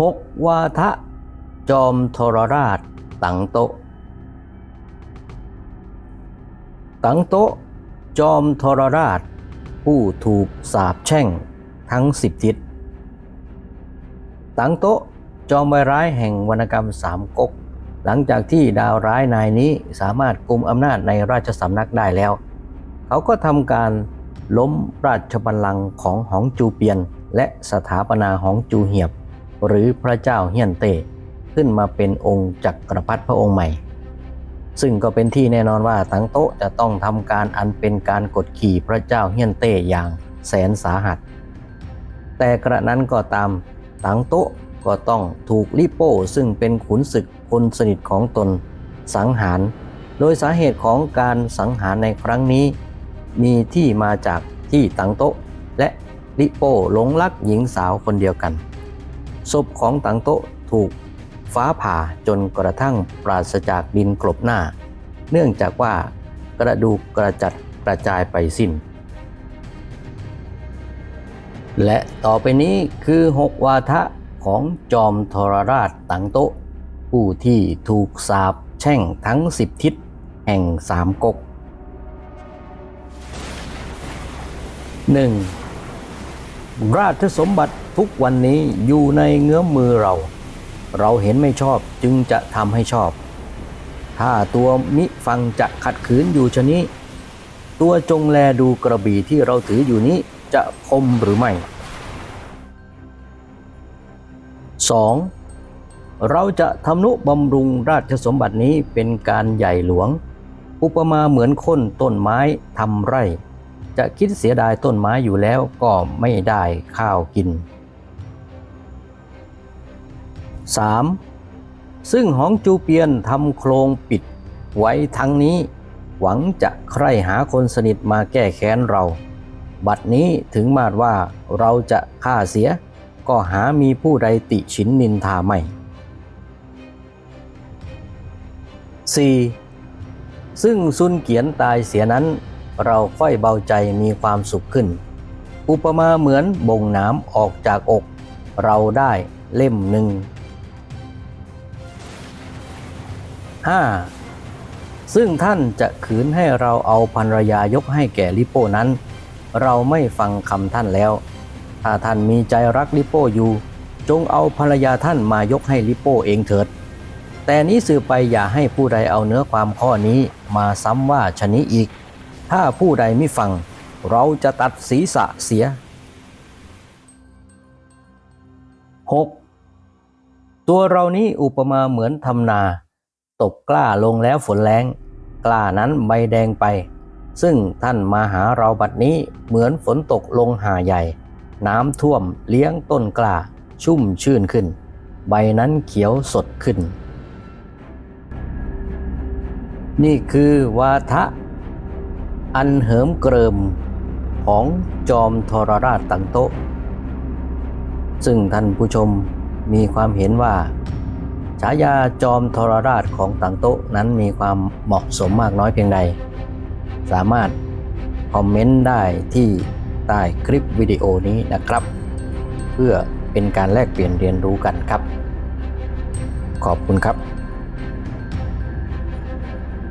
หกวาทะ จอมทรราช ตังโตตังโตจอมทรราช ผู้ถูกสาปแช่งทั้งสิบทิศตังโตจอมไวร้ายแห่งวรรณกรรมสามก๊กหลังจากที่ดาวร้ายนายนี้สามารถกุมอำนาจในราชสำนักได้แล้ว เขาก็ทำการล้มราชบัลลังก์ของหองจูเปียน และสถาปนาหองจูเหียบ หรือพระเจ้าเฮียนเต้ขึ้นมาเป็นองค์จักรพรรดิพระองค์ใหม่ ซึ่งก็เป็นที่แน่นอนว่าตังโต๊ะจะต้องทำการอันเป็นการกดขี่พระเจ้าเฮียนเต้อย่างแสนสาหัส แต่กระนั้นก็ตามตังโต๊ะก็ต้องถูกลิโป้ซึ่งเป็นขุนศึกคนสนิทของตนสังหาร โดยสาเหตุของการสังหารในครั้งนี้ มีที่มาจากที่ตังโต๊ะและลิโป้หลงรักหญิงสาวคนเดียวกัน ศพของตังโต๊ะถูกฟ้าผ่าจนกระทั่งปราศจากดินกลบหน้า เนื่องจากว่ากระดูกกระจัดกระจายไปสิ้น และต่อไปนี้คือหกวาทะของจอมทรราชตังโต๊ะ ผู้ที่ถูกสาปแช่งทั้งสิบทิศแห่งสามก๊ก 1. ราชสมบัติ ทุกวันนี้อยู่ในเงื้อมมือเรา เราเห็นไม่ชอบจึงจะทำให้ชอบ ถ้าตัวมิฟังจะขัดขืนอยู่ชนี้ ตัวจงแลดูกระบี่ที่เราถืออยู่นี้จะคมหรือไม่ 2. เราจะทำนุบำรุงราชสมบัตินี้เป็นการใหญ่หลวง อุปมาเหมือนคนต้นไม้ทำไร่ จะคิดเสียดายต้นไม้อยู่แล้วก็ไม่ได้ข้าวกิน 3. ซึ่งหองจูเปียนทำโครงปิดไว้ทั้งนี้ หวังจะใคร่หาคนสนิทมาแก้แค้นเรา บัดนี้ถึงมาดว่าเราจะฆ่าเสีย ก็หามีผู้ใดติฉินนินทาไม่ 4. ซึ่งซุนเกียนตายเสียนั้น เราค่อยเบาใจมีความสุขขึ้น อุปมาเหมือนบ่งน้ำออกจากอก เราได้เล่มหนึ่ง 5. ซึ่งท่านจะขืนให้เราเอาภรรยายกให้แก่ลิโป้นั้น เราไม่ฟังคำท่านแล้ว ถ้าท่านมีใจรักลิโป้อยู่ จงเอาภรรยาท่านมายกให้ลิโป้เองเถิด แต่นี้สื่อไปอย่าให้ผู้ใดเอาเนื้อความข้อนี้มาซ้ำว่าชนี้อีก ถ้าผู้ใดไม่ฟัง เราจะตัดศีรษะเสีย 6. ตัวเรานี้อุปมาเหมือนทำนา ตกกล้าลงแล้วฝนแรงกล้านั้นใบแดงไป ซึ่งท่านมาหาเราบัดนี้เหมือนฝนตกลงหาใหญ่ น้ำท่วมเลี้ยงต้นกล้าชุ่มชื่นขึ้น ใบนั้นเขียวสดขึ้น นี่คือวาทะ อันเหิมเกริมของจอมทรราชตังโตซึ่งท่านผู้ชมมีความเห็นว่า ฉายาจอมทรราชของตังโตะนั้นมีความเหมาะสมมากน้อยเพียงใด สามารถคอมเมนต์ได้ที่ใต้คลิปวิดีโอนี้นะครับ เพื่อเป็นการแลกเปลี่ยนเรียนรู้กันครับ ขอบคุณครับ